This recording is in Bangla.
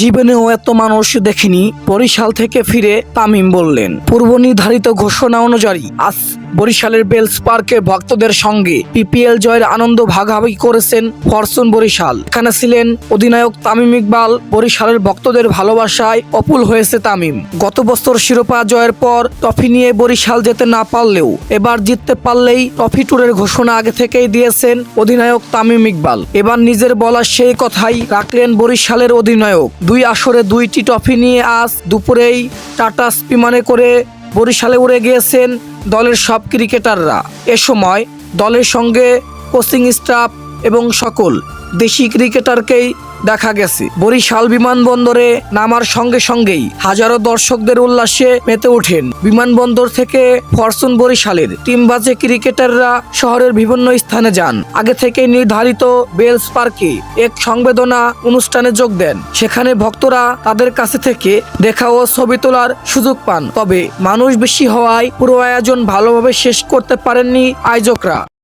জীবনেও এত মানুষ দেখিনি, বরিশাল থেকে ফিরে তামিম বললেন। পূর্ব নির্ধারিত ঘোষণা অনুযায়ী, আজ বরিশালের বেলস পার্কে ভক্তদের সঙ্গে পিপিএল জয়ের আনন্দ ভাগাভাগি করেছেন ফরচুন বরিশাল। এখানে ছিলেন অধিনায়ক তামিম ইকবাল। বরিশালের ভক্তদের ভালোবাসায় অপুল হয়েছে তামিম। গত বছর শিরোপা জয়ের পর ট্রফি নিয়ে বরিশাল যেতে না পারলেও এবার জিততে পারলেই ট্রফি ট্যুরের ঘোষণা আগে থেকেই দিয়েছেন অধিনায়ক তামিম ইকবাল। এবার নিজের বলা সেই কথাই রাখলেন বরিশালের অধিনায়ক। দুই আসরে দুইটি ট্রফি নিয়ে আজ দুপুরেই টাটা বিমানে করে বরিশালে উড়ে গিয়েছেন দলের সব ক্রিকেটাররা। এ সময় দলের সঙ্গে কোচিং স্টাফ এবং সকল দেশি ক্রিকেটারকেই দেখা গেছে। বরিশাল বিমানবন্দরে নামার সঙ্গে সঙ্গেই হাজারো দর্শকদের উল্লাসে মেতে ওঠেন। বিমানবন্দর থেকে ফরচুন বরিশালের টিম বাজে ক্রিকেটাররা শহরের বিভিন্ন স্থানে যান। আগে থেকে নির্ধারিত বেলস পার্কে এক সংবেদনা অনুষ্ঠানে যোগ দেন। সেখানে ভক্তরা তাদের কাছে থেকে দেখা ও ছবি তোলার সুযোগ পান। তবে মানুষ বেশি হওয়ায় পুরো আয়োজন ভালোভাবে শেষ করতে পারেননি আয়োজকরা।